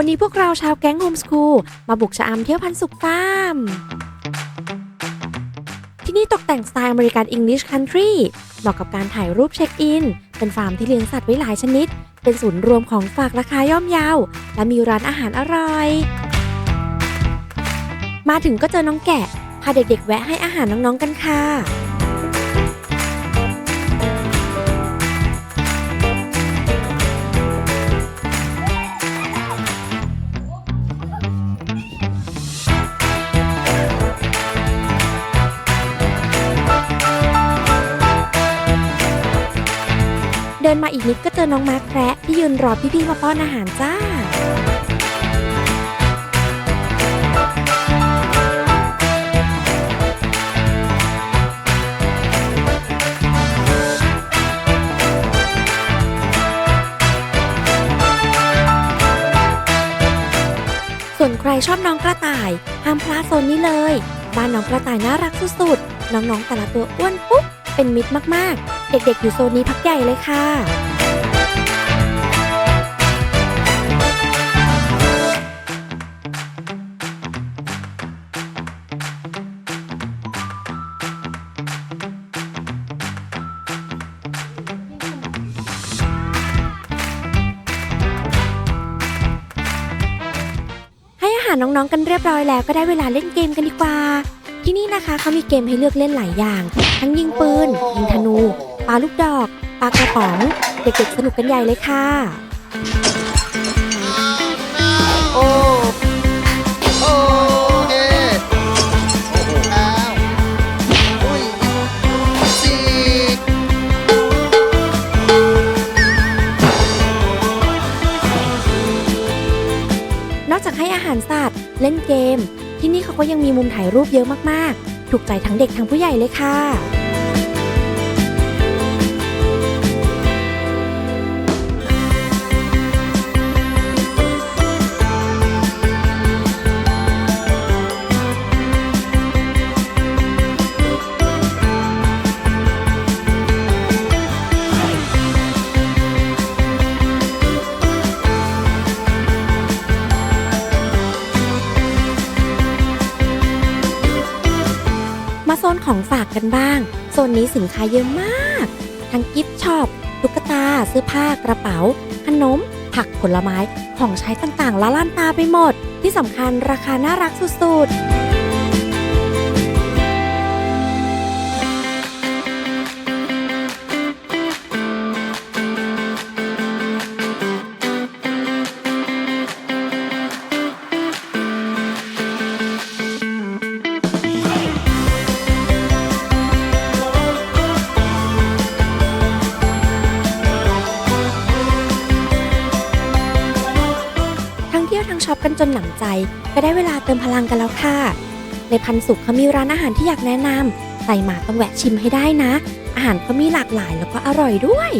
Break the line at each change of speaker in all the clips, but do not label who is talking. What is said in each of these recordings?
วันนี้พวกเราชาวแก๊งโฮมสคูลมาบุกชะอำเที่ยวพันสุขฟาร์ม ที่นี่ตกแต่งสไตล์อเมริกันอังกฤษคันทรีเหมาะกับการถ่ายรูปเช็คอิน เป็นฟาร์มที่เลี้ยงสัตว์ไว้หลายชนิด เป็นศูนย์รวมของฝากราคาย่อมเยาและมีร้านอาหารอร่อย มาถึงก็เจอน้องแกะ พาเด็กๆ แวะให้อาหารน้องๆกันค่ะ ดินมาอีกนิดก็เจอน้องมาร์คแคระที่ยืนรอพี่ๆมาป้อนอาหารจ้า ส่วนใครชอบน้องกระต่ายห้ามพลาดโซนนี้เลย บ้านน้องกระต่ายน่ารักสุดๆ น้องๆแต่ละตัวอ้วนปุ๊บเป็นมิตรมากๆ เด็กๆ อยู่โซนนี้พักใหญ่เลยค่ะ ให้อาหารน้องๆ กันเรียบร้อยแล้วก็ได้เวลาเล่นเกมกันดีกว่า ที่นี่นะคะเขามีเกมให้เลือกเล่นหลายอย่าง ทั้งยิงปืน ยิงธนู ปาลูกดอกปากระป๋อง เด็กๆสนุกกันใหญ่เลยค่ะ
โอ้ โอ้เอโอ้โหอ้าวอุ้ยสี่
นอกจากให้อาหารสัตว์ เล่นเกม ที่นี่เขาก็ยังมีมุมถ่ายรูปเยอะมากๆ ถูกใจทั้งเด็กทั้งผู้ใหญ่เลยค่ะ โซนของฝากกันบ้าง โซนนี้สินค้าเยอะมาก ทั้งกิฟต์ช็อปตุ๊กตา เสื้อผ้ากระเป๋า ขนม ผักผลไม้ของใช้ต่างๆละล้านตาไปหมด ที่สำคัญราคาน่ารักสุดๆ ทั้งเที่ยวทั้งช็อปกันจนหนำใจ ก็ได้เวลาเติมพลังกันแล้วค่ะ ในพันสุขเขามีร้านอาหารที่อยากแนะนำใส่มาต้องแวะชิมให้ได้นะ อาหารเขามีหลากหลายแล้วก็อร่อยด้วย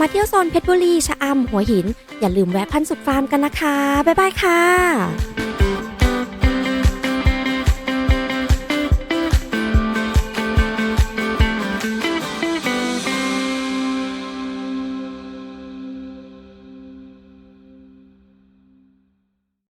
มาเที่ยวโซนเพชรบุรี ชะอำ หัวหิน อย่าลืมแวะพันสุขฟาร์มกันนะคะ บ๊ายบายค่ะ